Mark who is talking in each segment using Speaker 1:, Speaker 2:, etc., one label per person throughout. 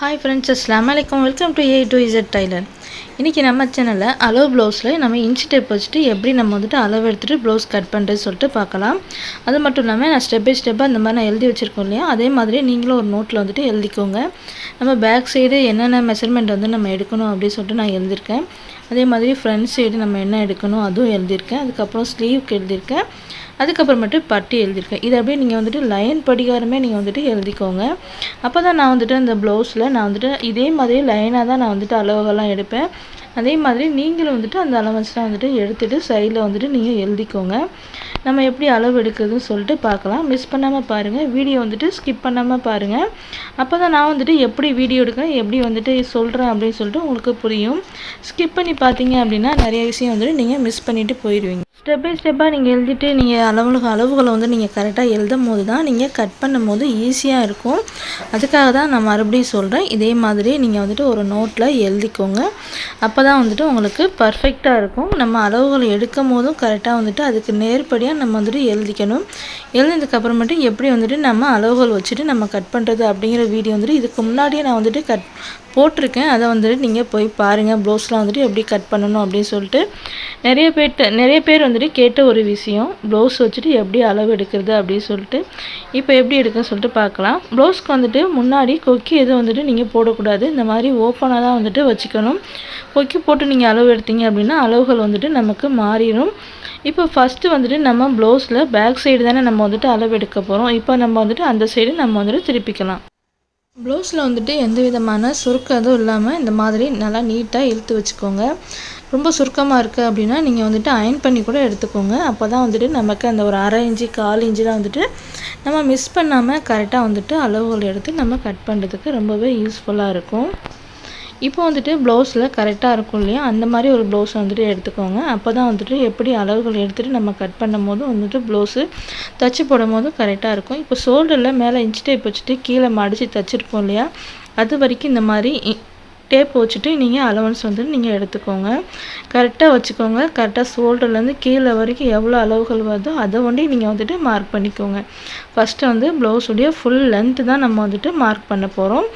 Speaker 1: Hi friends அஸ்லாம் வலைக்கம் welcome to A to Z tailor இன்றைக்கி நம்ம சேனலில் அளவு ப்ளவுஸில் நம்ம இன்ச் டேப் வச்சுட்டு எப்படி நம்ம வந்துட்டு அளவு எடுத்துகிட்டு ப்ளவுஸ் கட் பண்ணுறது சொல்லிட்டு பார்க்கலாம். அது மட்டும் இல்லாமல் நான் ஸ்டெப் பை ஸ்டெப்பாக அந்த மாதிரி நான் எழுதி வச்சுருக்கோம் இல்லையா? அதே மாதிரி நீங்களும் ஒரு நோட்டில் வந்துட்டு எழுதிக்கோங்க. நம்ம பேக் சைடு என்னென்ன மெஷர்மெண்ட் வந்து நம்ம எடுக்கணும் அப்படின்னு சொல்லிட்டு நான் எழுதியிருக்கேன். அதே மாதிரி ஃப்ரண்ட் சைடு நம்ம என்ன எடுக்கணும் அதுவும் எழுதியிருக்கேன். அதுக்கப்புறம் ஸ்லீவ்க்கு எழுதியிருக்கேன். அதுக்கப்புறமேட்டு பட்டி எழுதியிருக்கேன். இது அப்படியே நீங்கள் வந்துட்டு லைன் படிகாரமே நீங்கள் வந்துட்டு எழுதிக்கோங்க. அப்போ தான் நான் வந்துட்டு அந்த ப்ளவுஸில் நான் வந்துட்டு இதே மாதிரி லைனாக தான் நான் வந்துட்டு அளவுகள்லாம் எடுப்பேன். அதே மாதிரி நீங்களும் வந்துட்டு அந்த அலவன்ஸ்லாம் வந்துட்டு எடுத்துகிட்டு சைடில் வந்துட்டு நீங்கள் எழுதிக்கோங்க. நம்ம எப்படி அளவு எடுக்கிறதுன்னு சொல்லிட்டு பார்க்கலாம். மிஸ் பண்ணாமல் பாருங்கள் வீடியோ வந்துட்டு ஸ்கிப் பண்ணாமல் பாருங்கள் அப்போ தான் நான் வந்துட்டு எப்படி வீடியோ எடுக்கிறேன் எப்படி வந்துட்டு சொல்கிறேன் அப்படின்னு சொல்லிட்டு உங்களுக்கு புரியும். ஸ்கிப் பண்ணி பார்த்தீங்க அப்படின்னா நிறைய விஷயம் வந்துட்டு நீங்கள் மிஸ் பண்ணிவிட்டு போயிடுவீங்க. ஸ்டெப் பை ஸ்டெப்பாக நீங்கள் எழுதிட்டு நீங்கள் அளவுகளுக்கு அளவுகளை வந்து நீங்கள் கரெக்டாக எழுதும் போது தான் நீங்கள் கட் பண்ணும் போது ஈஸியாக இருக்கும். அதுக்காக தான் நான் மறுபடியும் சொல்கிறேன் இதே மாதிரி நீங்கள் வந்துட்டு ஒரு நோட்டில் எழுதிக்கோங்க. அப்போ தான் வந்துட்டு உங்களுக்கு பர்ஃபெக்டாக இருக்கும். நம்ம அளவுகளை எடுக்கும் போதும் கரெக்டாக வந்துட்டு அதுக்கு நேர்படியாக நம்ம வந்துட்டு எழுதிக்கணும். எழுதினதுக்கப்புறமேட்டு எப்படி வந்துட்டு நம்ம அளவுகள் வச்சுட்டு நம்ம கட் பண்ணுறது அப்படிங்கிற வீடியோ வந்துட்டு இதுக்கு முன்னாடியே நான் வந்துட்டு கட் போட்டிருக்கேன். அதை வந்துட்டு நீங்கள் போய் பாருங்கள் ப்ளவுஸ்லாம் வந்துட்டு எப்படி கட் பண்ணணும் அப்படின்னு சொல்லிட்டு. நிறைய பேர்கிட்ட நிறைய பேர் வந்துட்டு கேட்ட ஒரு விஷயம் ப்ளவுஸ் வச்சுட்டு எப்படி அளவு எடுக்கிறது அப்படின்னு சொல்லிட்டு இப்போ எப்படி எடுக்குன்னு சொல்லிட்டு பார்க்கலாம். ப்ளவுஸ்க்கு வந்துட்டு முன்னாடி கொக்கி எதுவும் வந்துட்டு நீங்கள் போடக்கூடாது. இந்த மாதிரி ஓப்பனாக தான் வந்துட்டு வச்சுக்கணும். கொக்கி போட்டு நீங்கள் அளவு எடுத்தீங்க அப்படின்னா அளவுகள் வந்துட்டு நமக்கு மாறிடும். இப்போ ஃபஸ்ட்டு வந்துட்டு நம்ம ப்ளவுஸில் பேக் சைடு தானே நம்ம வந்துட்டு அளவு எடுக்க போகிறோம் இப்போ நம்ம வந்துட்டு அந்த சைடு நம்ம வந்துட்டு திருப்பிக்கலாம். ப்ளவுஸில் வந்துட்டு எந்த விதமான சுருக்கம் எதுவும் இல்லாமல் இந்த மாதிரி நல்லா நீட்டாக இழுத்து வச்சுக்கோங்க. ரொம்ப சுருக்கமாக இருக்குது அப்படின்னா நீங்கள் வந்துட்டு அயன் பண்ணி கூட எடுத்துக்கோங்க. அப்போ தான் வந்துட்டு நமக்கு அந்த ஒரு அரை இஞ்சி கால் இன்ச்சில் வந்துட்டு நம்ம மிஸ் பண்ணாமல் கரெக்டாக வந்துட்டு அளவுகள் எடுத்து நம்ம கட் பண்ணுறதுக்கு ரொம்பவே யூஸ்ஃபுல்லாக இருக்கும். இப்போ வந்துட்டு ப்ளவுஸில் கரெக்டாக இருக்கும் இல்லையா? அந்த மாதிரி ஒரு ப்ளவுஸ் வந்துட்டு எடுத்துக்கோங்க. அப்போ தான் வந்துட்டு எப்படி அளவுகள் எடுத்துகிட்டு நம்ம கட் பண்ணும் போது வந்துட்டு ப்ளவுஸு தச்சு போடும் போதும் கரெக்டாக இருக்கும். இப்போ ஷோல்டரில் மேலே இன்ச்சி டைப் வச்சுட்டு கீழே மடித்து தச்சுருப்போம் இல்லையா? அது வரைக்கும் இந்த மாதிரி டேப் வச்சுட்டு நீங்கள் அலவன்ஸ் வந்து நீங்கள் எடுத்துக்கோங்க. கரெக்டாக வச்சுக்கோங்க. கரெக்டாக ஷோல்டர்லேருந்து கீழே வரைக்கும் எவ்வளோ அளவுகள் வருதோ அதை ஒண்டி நீங்கள் வந்துட்டு மார்க் பண்ணிக்கோங்க. ஃபஸ்ட்டு வந்து ப்ளவுஸுடைய ஃபுல் லென்த்து தான் நம்ம வந்துட்டு மார்க் பண்ண போகிறோம்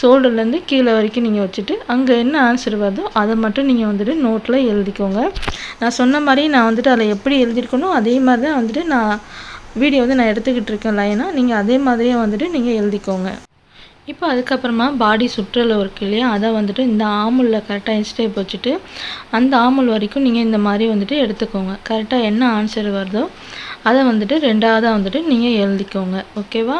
Speaker 1: ஷோல்டர்லேருந்து கீழே வரைக்கும் நீங்கள் வச்சுட்டு அங்கே என்ன ஆன்சர் வருதோ அதை மட்டும் நீங்கள் வந்துட்டு நோட்டில் எழுதிக்கோங்க. நான் சொன்ன மாதிரி நான் வந்துட்டு அதில் எப்படி எழுதியிருக்கணும் அதே மாதிரி தான் வந்துட்டு நான் வீடியோ வந்து நான் எடுத்துக்கிட்டு இருக்கேன் லைனாக நீங்கள் அதே மாதிரியே வந்துட்டு நீங்கள் எழுதிக்கோங்க. இப்போ அதுக்கப்புறமா பாடி சுற்றளவு இருக்கு இல்லையா? அதை வந்துட்டு இந்த ஆமுலில் கரெக்டாக இன்ஸ்டேப் வச்சுட்டு அந்த ஆமுல் வரைக்கும் நீங்கள் இந்த மாதிரி வந்துட்டு எடுத்துக்கோங்க. கரெக்டாக என்ன ஆன்சர் வருதோ அதை வந்துட்டு ரெண்டாவதாக வந்துட்டு நீங்கள் எழுதிக்கோங்க. ஓகேவா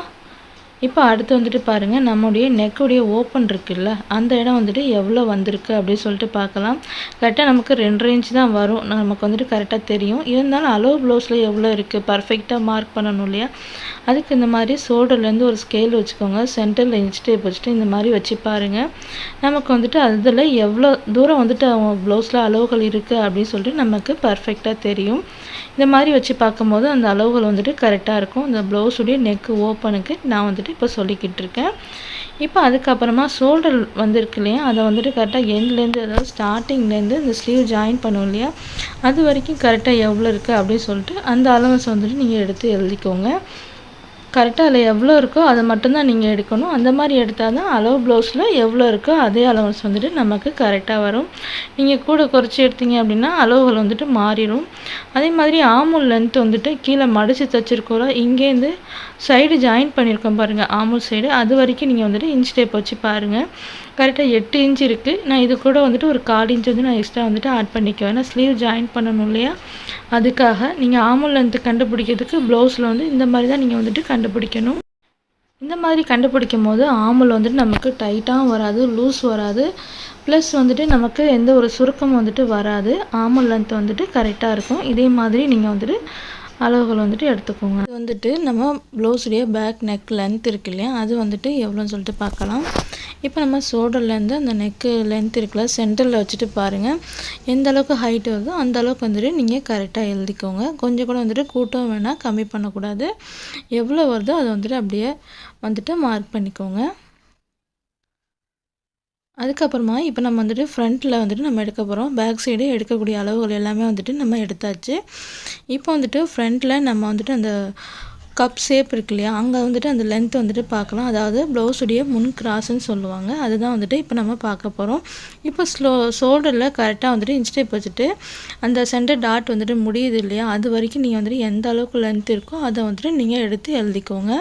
Speaker 1: இப்போ அடுத்து வந்துட்டு பாருங்கள் நம்முடைய நெக்குடைய ஓப்பன் இருக்குல்ல அந்த இடம் வந்துட்டு எவ்வளோ வந்திருக்கு அப்படின்னு சொல்லிட்டு பார்க்கலாம். கரெக்டாக நமக்கு ரெண்டரை இன்ச் தான் வரும். நமக்கு வந்துட்டு கரெக்டாக தெரியும். இருந்தாலும் அளவு ப்ளவுஸில் எவ்வளோ இருக்குது பர்ஃபெக்டாக மார்க் பண்ணணும் இல்லையா? அதுக்கு இந்த மாதிரி ஷோல்டர்லேருந்து ஒரு ஸ்கேல் வச்சுக்கோங்க. சென்டரில் இன்ச் டேப் வச்சுட்டு இந்த மாதிரி வச்சு பாருங்கள் நமக்கு வந்துட்டு அதில் எவ்வளோ தூரம் வந்துட்டு அவங்க ப்ளவுஸில் அளவுகள் இருக்குது அப்படின்னு சொல்லிட்டு நமக்கு பர்ஃபெக்டாக தெரியும். இந்த மாதிரி வச்சு பார்க்கும்போது அந்த அளவுகள் வந்துட்டு கரெக்டாக இருக்கும். இந்த ப்ளவுஸுடைய நெக்கு ஓப்பனுக்கு நான் வந்துட்டு இப்போ சொல்லிக்கிட்டு இருக்கேன். இப்போ அதுக்கப்புறமா ஷோல்டர் வந்துருக்கு இல்லையா? அதை வந்துட்டு கரெக்டாக எண்ட்லேருந்து அதாவது ஸ்டார்டிங்லேருந்து இந்த ஸ்லீவ் ஜாயின் பண்ணுவோம் இல்லையா? அது வரைக்கும் கரெக்டாக எவ்வளோ இருக்குது அப்படின்னு சொல்லிட்டு அந்த அலவன்ஸ் வந்துட்டு நீங்கள் எடுத்து எழுதிக்கோங்க. கரெக்டாக அதில் எவ்வளோ இருக்கோ அதை மட்டும்தான் நீங்கள் எடுக்கணும். அந்த மாதிரி எடுத்தால் தான் அளவு ப்ளவுஸில் எவ்வளோ இருக்கோ அதே அலவன்ஸ் வந்துட்டு நமக்கு கரெக்டாக வரும். நீங்கள் கூட குறைச்சி எடுத்தீங்க அப்படின்னா அளவுகள் வந்துட்டு மாறிடும். அதே மாதிரி ஆமுல் லென்த் வந்துட்டு கீழே மடித்து தைச்சிருக்கோம் இங்கேருந்து சைடு ஜாயின் பண்ணியிருக்கோம் பாருங்கள் ஆமுல் சைடு அது வரைக்கும் நீங்கள் வந்துட்டு இன்ச் டேப் வச்சு பாருங்கள் கரெக்டாக எட்டு இன்ச் இருக்குது நான் இது கூட வந்துட்டு ஒரு கால் இன்ச் வந்து நான் எக்ஸ்ட்ரா வந்துட்டு ஆட் பண்ணிக்குவேன். ஏன்னா ஸ்லீவ் ஜாயின் பண்ணணும் இல்லையா? அதுக்காக நீங்கள் ஆமுல் லென்த்து கண்டுபிடிக்கிறதுக்கு ப்ளவுஸில் வந்து இந்த மாதிரி தான் நீங்கள் வந்துட்டு கண்டுபிடிக்கணும். இந்த மாதிரி கண்டுபிடிக்கும் போது ஆமுல் வந்துட்டு நமக்கு டைட்டாகவும் வராது லூஸ் வராது. ப்ளஸ் வந்துட்டு நமக்கு எந்த ஒரு சுருக்கமும் வந்துட்டு வராது. ஆமுல் லென்த் வந்துட்டு கரெக்டாக இருக்கும். இதே மாதிரி நீங்கள் வந்துட்டு அளவுகள் வந்துட்டு எடுத்துக்கோங்க. இது வந்துட்டு நம்ம ப்ளவுஸுடைய பேக் நெக் லென்த் இருக்கு இல்லையா? அது வந்துட்டு எவ்வளோன்னு சொல்லிட்டு பார்க்கலாம். இப்போ நம்ம ஷோல்டர்லேருந்து அந்த நெக்கு லென்த் இருக்குல்ல சென்டரில் வச்சுட்டு பாருங்கள் எந்த அளவுக்கு ஹைட் வருதோ அந்த அளவுக்கு வந்துட்டு நீங்கள் கரெக்டாக எழுதிக்கோங்க. கொஞ்சம் கூட வந்துட்டு கூட்டம் வேணால் கம்மி பண்ணக்கூடாது. எவ்வளோ வருதோ அதை வந்துட்டு அப்படியே வந்துட்டு மார்க் பண்ணிக்கோங்க. அதுக்கப்புறமா இப்போ நம்ம வந்துட்டு ஃப்ரண்ட்டில் வந்துட்டு நம்ம எடுக்க போகிறோம் பேக் சைடு எடுக்கக்கூடிய அளவுகள் எல்லாமே வந்துட்டு நம்ம எடுத்தாச்சு. இப்போ வந்துட்டு ஃப்ரண்ட்டில் நம்ம வந்துட்டு அந்த கப் ஷேப் இருக்கு இல்லையா அங்கே வந்துட்டு அந்த லென்த் வந்துட்டு பார்க்கலாம். அதாவது ப்ளவுஸுடைய முன் கிராஸ்ன்னு சொல்லுவாங்க. அதுதான் வந்துட்டு இப்போ நம்ம பார்க்க போகிறோம் இப்போ ஸ்லோ ஷோல்டரில் கரெக்டாக வந்துட்டு இன்ஸ்டேப் வச்சுட்டு அந்த சென்டர் டாட் வந்துட்டு முடியுது இல்லையா அது வரைக்கும் நீங்கள் வந்துட்டு எந்த அளவுக்கு லென்த் இருக்கோ அதை வந்துட்டு நீங்கள் எடுத்து எழுதிக்கோங்க.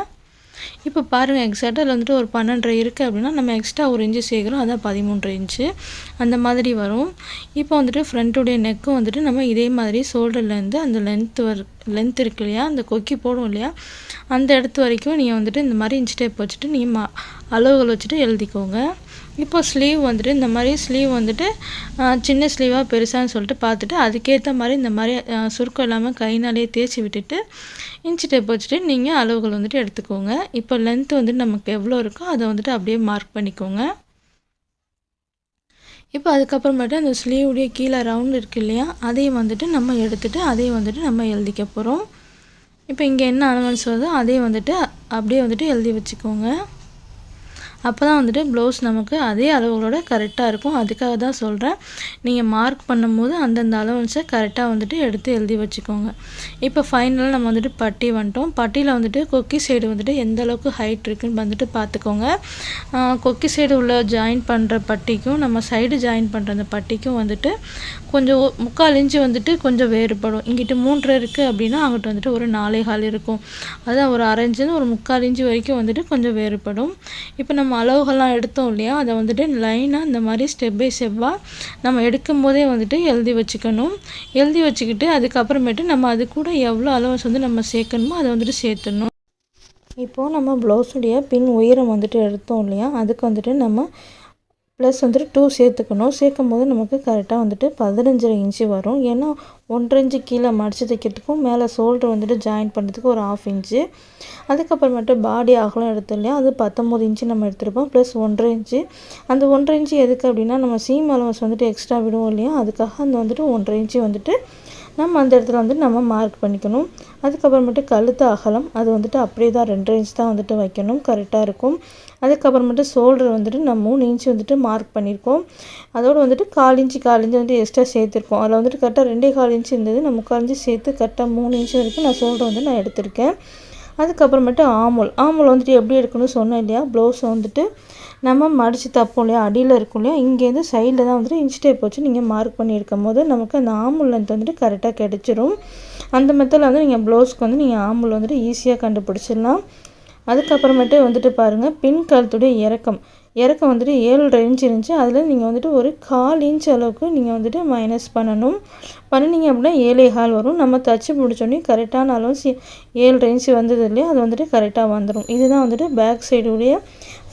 Speaker 1: இப்போ பாருங்கள் எக்ஸாக்டாக அதில் வந்துட்டு ஒரு பன்னெண்டரை இருக்குது அப்படின்னா நம்ம எக்ஸ்ட்ரா ஒரு இன்ச்சு சேர்க்குறோம் அதான் பதிமூன்று இன்ச்சு அந்த மாதிரி வரும். இப்போ வந்துட்டு ஃப்ரண்ட்டுடைய நெக்கும் வந்துட்டு நம்ம இதே மாதிரி ஷோல்டர்லேருந்து அந்த லென்த் வர் லென்த் இருக்கு இல்லையா அந்த கொக்கி போடும் இல்லையா அந்த இடத்து வரைக்கும் நீங்கள் வந்துட்டு இந்த மாதிரி இன்ச் டேப் வச்சுட்டு நீங்கள் மா அளவுகள் வச்சுட்டு எழுதிக்கோங்க. இப்போ ஸ்லீவ் வந்துட்டு இந்த மாதிரி ஸ்லீவ் வந்துட்டு சின்ன ஸ்லீவாக பெருசான்னு சொல்லிட்டு பார்த்துட்டு அதுக்கேற்ற மாதிரி இந்த மாதிரி சுருக்கம் இல்லாமல் கைனாலேயே தேய்ச்சி விட்டுட்டு இன்ச்சு டேப் வச்சுட்டு நீங்கள் அளவுகள் வந்துட்டு எடுத்துக்கோங்க. இப்போ லென்த் வந்துட்டு நமக்கு எவ்வளோ இருக்கோ அதை வந்துட்டு அப்படியே மார்க் பண்ணிக்கோங்க. இப்போ அதுக்கப்புறமேட்டு அந்த ஸ்லீவுடைய கீழே ரவுண்ட் இருக்குது இல்லையா அதையும் வந்துட்டு நம்ம எடுத்துகிட்டு அதையும் வந்துட்டு நம்ம எழுதிக்க போகிறோம் இப்போ இங்கே என்ன அலவன்ஸ் வருதோ அதையும் வந்துட்டு அப்படியே வந்துட்டு எழுதி வச்சுக்கோங்க. அப்போ தான் வந்துட்டு ப்ளவுஸ் நமக்கு அதே அளவுகளோட கரெக்டாக இருக்கும். அதுக்காக தான் சொல்கிறேன் நீங்கள் மார்க் பண்ணும்போது அந்தந்த அலவன்ஸை கரெக்டாக வந்துட்டு எடுத்து எழுதி வச்சுக்கோங்க. இப்போ ஃபைனலாக நம்ம வந்துட்டு பட்டி வந்துட்டோம். பட்டியில் வந்துட்டு கொக்கி சைடு வந்துட்டு எந்த அளவுக்கு ஹைட் இருக்குன்னு வந்துட்டு பார்த்துக்கோங்க. கொக்கி சைடு உள்ள ஜாயின் பண்ணுற பட்டிக்கும் நம்ம சைடு ஜாயின் பண்ணுற அந்த பட்டிக்கும் வந்துட்டு கொஞ்சம் முக்கால் இன்ச்சு வந்துட்டு கொஞ்சம் வேறுபடும். இங்கிட்டு மூன்று இருக்குது அப்படின்னா அங்கிட்ட வந்துட்டு ஒரு நாலே கால் இருக்கும். அதான் ஒரு அரைஞ்சுன்னு ஒரு முக்கால் இன்ச்சு வரைக்கும் வந்துட்டு கொஞ்சம் வேறுபடும். இப்போ நம்ம அளவுகள்லாம் எடுத்தோம் இல்லையா அதை வந்துட்டு லைனாக இந்த மாதிரி ஸ்டெப் பை ஸ்டெப்பாக நம்ம எடுக்கும் போதே வந்துட்டு எழுதி வச்சுக்கணும். எழுதி வச்சுக்கிட்டு அதுக்கப்புறமேட்டு நம்ம அது கூட எவ்வளோ அலவன்ஸ் வந்து நம்ம சேர்க்கணுமோ அதை வந்துட்டு சேர்த்துடணும். இப்போது நம்ம ப்ளவுஸுடைய பின் உயரம் வந்துட்டு எடுத்தோம் இல்லையா அதுக்கு வந்துட்டு நம்ம ப்ளஸ் வந்துட்டு டூ சேர்த்துக்கணும். சேர்க்கும் போது நமக்கு கரெக்டாக வந்துட்டு பதினஞ்சரை இன்ச்சு வரும். ஏன்னா ஒன்றரை இன்ச்சு கீழே மடித்து தைக்கிறதுக்கும் மேலே ஷோல்டர் வந்துட்டு ஜாயின் பண்ணுறதுக்கு ஒரு ஆஃப் இன்ச்சு அதுக்கப்புறமேட்டு பாடி அகலம் எடுத்து இல்லையா? அது பத்தொம்போது இன்ச்சு நம்ம எடுத்துருப்போம். ப்ளஸ் ஒன்றரை இன்ச்சு அந்த ஒன்றரை இன்ச்சு எதுக்கு அப்படின்னா நம்ம சீம் அலவன்ஸ் வந்துட்டு எக்ஸ்ட்ரா விடுவோம் இல்லையா? அதுக்காக அந்த வந்துட்டு ஒன்றரை இன்ச்சு வந்துட்டு நம்ம அந்த இடத்துல வந்துட்டு நம்ம மார்க் பண்ணிக்கணும். அதுக்கப்புறமேட்டு கழுத்து அகலம் அது வந்துட்டு அப்படியே தான் ரெண்டு இன்ச் தான் வந்துட்டு வைக்கணும். கரெக்டாக இருக்கும். அதுக்கப்புறமேட்டு ஷோல்டர் வந்துட்டு நம்ம மூணு இன்ச்சு வந்துட்டு மார்க் பண்ணியிருக்கோம் அதோடு வந்துட்டு கால் இன்ச்சு கால் இன்ச்சு வந்துட்டு எக்ஸ்ட்ரா சேர்த்துருக்கோம். அதில் வந்துட்டு கரெக்டாக ரெண்டே கால் இன்ச்சு இருந்தது. நம்ம முக்கால் இன்ச்சு சேர்த்து கரெக்டாக மூணு இன்ச்சு வரைக்கும் நான் ஷோல்டர் வந்து நான் எடுத்திருக்கேன். அதுக்கப்புறமேட்டு ஆமுல் ஆமுல் வந்துட்டு எப்படி எடுக்கணும்னு சொன்னேன் இல்லையா? ப்ளவுஸை வந்துட்டு நம்ம மடித்து தப்போம் இல்லையா? அடியில் இருக்கும் இல்லையா? இங்கேருந்து சைடில் தான் வந்துட்டு இன்ச் டேப் வச்சு நீங்கள் மார்க் பண்ணி இருக்கும் போது நமக்கு அந்த ஆம்புல் லென்த் வந்துட்டு கரெக்டாக கிடச்சிரும். அந்த மெத்தடில் வந்து நீங்கள் ப்ளவுஸ்க்கு வந்து நீங்கள் ஆம்புல் வந்துட்டு ஈஸியாக கண்டுபிடிச்சிடலாம். அதுக்கப்புறமேட்டு வந்துட்டு பாருங்கள் பின் கழுத்துடைய இறக்கம். இறக்கம் வந்துட்டு ஏழு இன்ச் இருந்துச்சு. அதில் நீங்கள் வந்துட்டு ஒரு கால் இன்ச் அளவுக்கு நீங்கள் வந்துட்டு மைனஸ் பண்ணணும். பண்ணினீங்க அப்படின்னா ஏழே கால் வரும். நம்ம தச்சு முடிச்சோடனே கரெக்டான அளவு சி ஏழு இன்ச் வந்தது இல்லையா? அது வந்துட்டு கரெக்டாக வந்துடும் இதுதான் வந்துட்டு பேக் சைடுடைய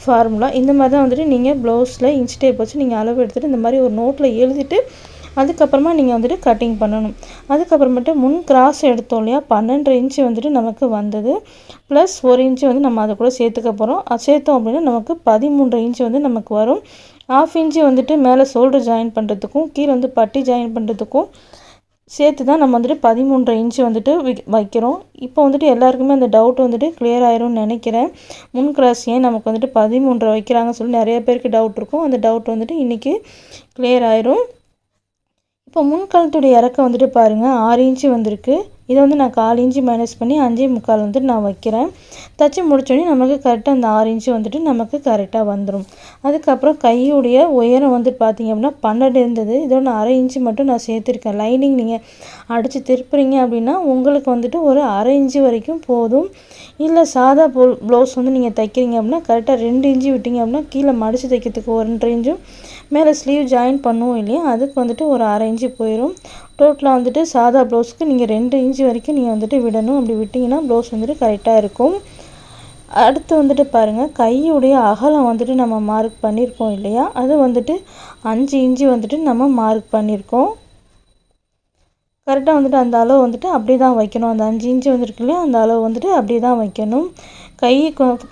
Speaker 1: ஃபார்முலா இந்த மாதிரி தான் வந்துட்டு நீங்கள் ப்ளவுஸில் இன்ச் டேப் வச்சு நீங்கள் அளவு எடுத்துகிட்டு இந்த மாதிரி ஒரு நோட்டில் எழுதிட்டு அதுக்கப்புறமா நீங்கள் வந்துட்டு கட்டிங் பண்ணணும். அதுக்கப்புறமேட்டு முன் கிராஸ் எடுத்தோம் இல்லையா? பன்னெண்டு இன்ச்சு வந்துட்டு நமக்கு வந்தது. ப்ளஸ் ஒரு இன்ச்சு வந்து நம்ம அதை கூட சேர்த்துக்க போகிறோம் சேர்த்தோம் அப்படின்னா நமக்கு பதிமூன்று இன்ச்சு வந்து நமக்கு வரும். ஆஃப் இன்ச்சு வந்துட்டு மேலே ஷோல்டர் ஜாயின் பண்ணுறதுக்கும் கீழே வந்து பட்டி ஜாயின் பண்ணுறதுக்கும் சேர்த்து தான் நம்ம வந்துட்டு பதிமூன்றரை இன்ச்சு வந்துட்டு வைக்கிறோம். இப்போ வந்துட்டு எல்லாருக்குமே அந்த டவுட் வந்துட்டு கிளியர் ஆயிரும்னு நினைக்கிறேன். முன் கிராஸ் ஏன் நமக்கு வந்துட்டு பதிமூன்றரை வைக்கிறாங்கன்னு சொல்லி நிறைய பேருக்கு டவுட் இருக்கும். அந்த டவுட் வந்துட்டு இன்றைக்கி கிளியர் ஆயிரும். இப்போ முன்கழுத்துடைய இறக்கம் வந்துட்டு பாருங்கள் ஆறு இன்ச்சு வந்திருக்கு. இதை வந்து நான் கால் இன்ச்சு மைனஸ் பண்ணி அஞ்சே முக்கால் வந்துட்டு நான் வைக்கிறேன். தச்சு முடித்தோடனே நமக்கு கரெக்டாக அந்த ஆறு இன்ச்சு வந்துட்டு நமக்கு கரெக்டாக வந்துடும் அதுக்கப்புறம் கையுடைய உயரம் வந்துட்டு பார்த்திங்க அப்படின்னா பன்னெண்டு இருந்தது. இதோட நான் அரை இன்ச்சு மட்டும் நான் சேர்த்துருக்கேன். லைனிங் நீங்கள் அடித்து திருப்புறீங்க அப்படின்னா உங்களுக்கு வந்துட்டு ஒரு அரை இன்ச்சு வரைக்கும் போதும். இல்லை சாதா ப்ளவுஸ் வந்து நீங்கள் தைக்கிறீங்க அப்படின்னா கரெக்டாக ரெண்டு இன்ச்சு விட்டீங்க அப்படின்னா கீழே மடித்து தைக்கிறதுக்கு ஒரு ரெண்டு இன்ச்சும் மேலே ஸ்லீவ் ஜாயின் பண்ணுவோம் இல்லையா? அதுக்கு வந்துட்டு ஒரு அரை இன்ச்சு போயிடும் டோட்டலாக வந்துட்டு சாதா ப்ளவுஸ்க்கு நீங்கள் ரெண்டு இன்ச்சு வரைக்கும் நீங்கள் வந்துட்டு விடணும். அப்படி விட்டிங்கன்னா ப்ளவுஸ் வந்துட்டு கரெக்டாக இருக்கும். அடுத்து வந்துட்டு பாருங்கள் கையுடைய அகலம் வந்துட்டு நம்ம மார்க் பண்ணியிருக்கோம் இல்லையா? அது வந்துட்டு அஞ்சு இன்ச்சு வந்துட்டு நம்ம மார்க் பண்ணியிருக்கோம் கரெக்டாக வந்துட்டு அந்த அளவு வந்துட்டு அப்படி தான் வைக்கணும். அந்த அஞ்சு இன்ச்சு வந்துருக்கு இல்லையா? அந்த அளவு வந்துட்டு அப்படி தான் வைக்கணும். கை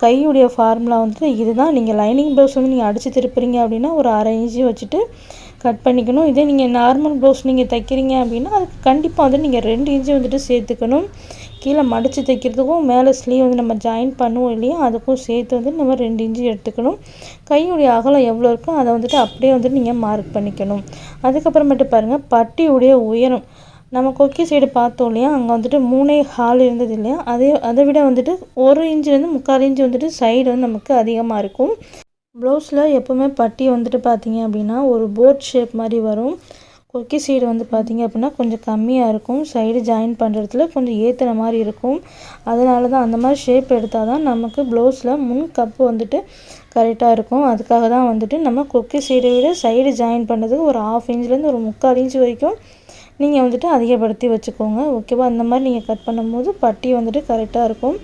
Speaker 1: கையுடைய ஃபார்முலா வந்துட்டு இதுதான். நீங்கள் லைனிங் ப்ளவுஸ் வந்து நீங்கள் அடித்து திருப்புறீங்க அப்படின்னா ஒரு அரை இன்ச்சு வச்சுட்டு கட் பண்ணிக்கணும். இதே நீங்கள் நார்மல் ப்ளவுஸ் நீங்கள் தைக்கிறீங்க அப்படின்னா அதுக்கு கண்டிப்பாக வந்து நீங்கள் ரெண்டு இன்ச்சு வந்துட்டு சேர்த்துக்கணும். கீழே மடித்து தைக்கிறதுக்கும் மேலே ஸ்லீவ் வந்து நம்ம ஜாயின் பண்ணுவோம் இல்லையா அதுக்கும் சேர்த்து வந்து நம்ம ரெண்டு இன்ச்சு எடுத்துக்கணும். கையுடைய அகலம் எவ்வளோ இருக்கோ அதை வந்துட்டு அப்படியே வந்துட்டு நீங்கள் மார்க் பண்ணிக்கணும். அதுக்கப்புறமேட்டு பாருங்கள் பட்டியுடைய உயரம். நம்ம கொக்கி சைடு பார்த்தோம் இல்லையா அங்கே வந்துட்டு மூணே ஹால் இருந்தது இல்லையா அதே அதை விட வந்துட்டு ஒரு இன்ச்சுலேருந்து முக்கால் இன்ச்சு வந்துட்டு சைடு வந்து நமக்கு அதிகமாக இருக்கும். ப்ளவுஸில் எப்போவுமே பட்டி வந்துட்டு பார்த்தீங்க அப்படின்னா ஒரு போட் ஷேப் மாதிரி வரும். கொக்கி சைடு வந்து பார்த்தீங்க அப்படின்னா கொஞ்சம் கம்மியாக இருக்கும். சைடு ஜாயின் பண்ணுறதுல கொஞ்சம் ஏற்றுன மாதிரி இருக்கும். அதனால தான் அந்த மாதிரி ஷேப் எடுத்தால் தான் நமக்கு ப்ளவுஸில் முன் கப்பு வந்துட்டு கரெக்டாக இருக்கும். அதுக்காக தான் வந்துட்டு நம்ம கொக்கி சைடை விட சைடு ஜாயின் பண்ணுறதுக்கு ஒரு ஆஃப் இன்ச்லேருந்து ஒரு முக்கால் இன்ச் வரைக்கும் நீங்கள் வந்துட்டு அதிகப்படுத்தி வச்சுக்கோங்க ஓகேவா அந்த மாதிரி நீங்கள் கட் பண்ணும்போது பட்டி வந்துட்டு கரெக்டாக இருக்கும்.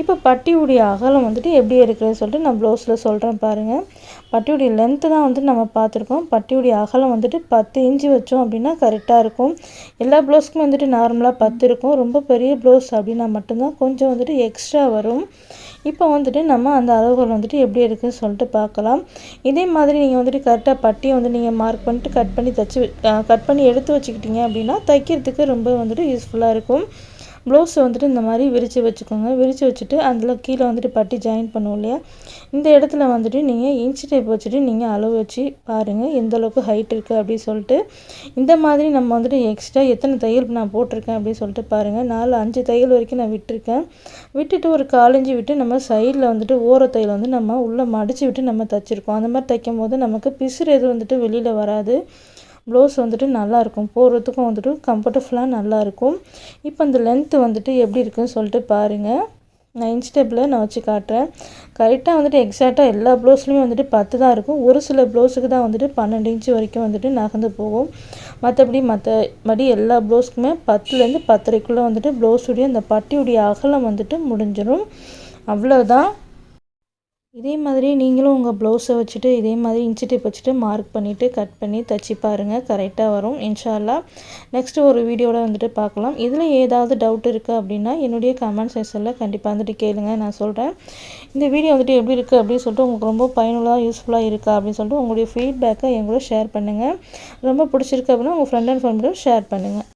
Speaker 1: இப்போ பட்டியுடைய அகலம் வந்துட்டு எப்படி இருக்குதுன்னு சொல்லிட்டு நான் ப்ளவுஸில் சொல்கிறேன் பாருங்கள் பட்டியுடைய லென்த்து தான் வந்துட்டு நம்ம பார்த்துருக்கோம். பட்டியுடைய அகலம் வந்துட்டு பத்து இன்ச்சு வச்சோம் அப்படின்னா கரெக்டாக இருக்கும். எல்லா ப்ளவுஸ்க்கும் வந்துட்டு நார்மலாக பத்து இருக்கும். ரொம்ப பெரிய ப்ளவுஸ் அப்படின்னா மட்டும்தான் கொஞ்சம் வந்துட்டு எக்ஸ்ட்ரா வரும். இப்போ வந்துட்டு நம்ம அந்த அளவுகள் வந்துட்டு எப்படி இருக்குதுன்னு சொல்லிட்டு பார்க்கலாம். இதே மாதிரி நீங்கள் வந்துட்டு கரெக்டாக பட்டியை வந்து நீங்கள் மார்க் பண்ணிட்டு கட் பண்ணி தைச்சி கட் பண்ணி எடுத்து வச்சுக்கிட்டீங்க அப்படின்னா தைக்கிறதுக்கு ரொம்ப வந்துட்டு யூஸ்ஃபுல்லாக இருக்கும். ப்ளவுஸை வந்துட்டு இந்த மாதிரி விரித்து வச்சுக்கோங்க. விரித்து வச்சுட்டு அதில் கீழே வந்துட்டு பட்டி ஜாயின் பண்ணுவோம் இல்லையா? இந்த இடத்துல வந்துட்டு நீங்கள் இன்ச் டைப் வச்சுட்டு நீங்கள் அளவு வச்சு பாருங்கள் எந்த அளவுக்கு ஹைட் இருக்குது அப்படின்னு சொல்லிட்டு. இந்த மாதிரி நம்ம வந்துட்டு எக்ஸ்ட்ரா எத்தனை தையல் நான் போட்டிருக்கேன் அப்படின்னு சொல்லிட்டு பாருங்கள் நாலு அஞ்சு தையல் வரைக்கும் நான் விட்டுருக்கேன். விட்டுட்டு ஒரு காலஞ்சி விட்டு நம்ம சைடில் வந்துட்டு ஓர தையல் வந்து நம்ம உள்ளே மடித்து விட்டு நம்ம தைச்சிருக்கோம். அந்த மாதிரி தைக்கும் போது நமக்கு பிசுறு எதுவும் வந்துட்டு வெளியில் வராது. ப்ளவுஸ் வந்துட்டு நல்லாயிருக்கும். போடுறதுக்கும் வந்துட்டு கம்ஃபர்டபுளாக நல்லாயிருக்கும். இப்போ இந்த லென்த்து வந்துட்டு எப்படி இருக்குன்னு சொல்லிட்டு பாருங்கள் நான் இன்ச் நான் வச்சு காட்டுறேன். கரெக்டாக வந்துட்டு எக்ஸாக்டாக எல்லா ப்ளவுஸ்லையுமே வந்துட்டு பத்து தான் இருக்கும். ஒரு சில ப்ளவுஸுக்கு தான் வந்துட்டு பன்னெண்டு இன்ச்சு வரைக்கும் வந்துட்டு நகர்ந்து போகும். மற்றபடி மற்றபடி எல்லா ப்ளவுஸ்க்குமே பத்துலேருந்து பத்தரைக்குள்ளே வந்துட்டு ப்ளவுஸுடைய அந்த பட்டியுடைய அகலம் வந்துட்டு முடிஞ்சிடும் அவ்வளோதான் இதே மாதிரி நீங்களும் உங்கள் ப்ளவுஸை வச்சுட்டு இதே மாதிரி இன்ச்சி டிப் வச்சுட்டு மார்க் பண்ணிவிட்டு கட் பண்ணி தச்சு பாருங்கள் கரெக்டாக வரும். இன்ஷால்லா நெக்ஸ்ட்டு ஒரு வீடியோவில் வந்துட்டு பார்க்கலாம் இதில் ஏதாவது டவுட் இருக்குது அப்படின்னா என்னுடைய கமெண்ட் செக்ஷனில் கண்டிப்பாக வந்துட்டு கேளுங்க. நான் சொல்கிறேன் இந்த வீடியோ வந்துட்டு எப்படி இருக்குது அப்படின்னு சொல்லிட்டு உங்களுக்கு ரொம்ப பயனுள்ளதாக யூஸ்ஃபுல்லாக இருக்கா அப்படின்னு சொல்லிட்டு உங்களுடைய ஃபீட்பேக்கை என் கூட ஷேர் பண்ணுங்கள் ரொம்ப பிடிச்சிருக்கு அப்படின்னா உங்கள் ஃப்ரெண்ட் அண்ட் ஃபேமிலியோட ஷேர் பண்ணுங்கள்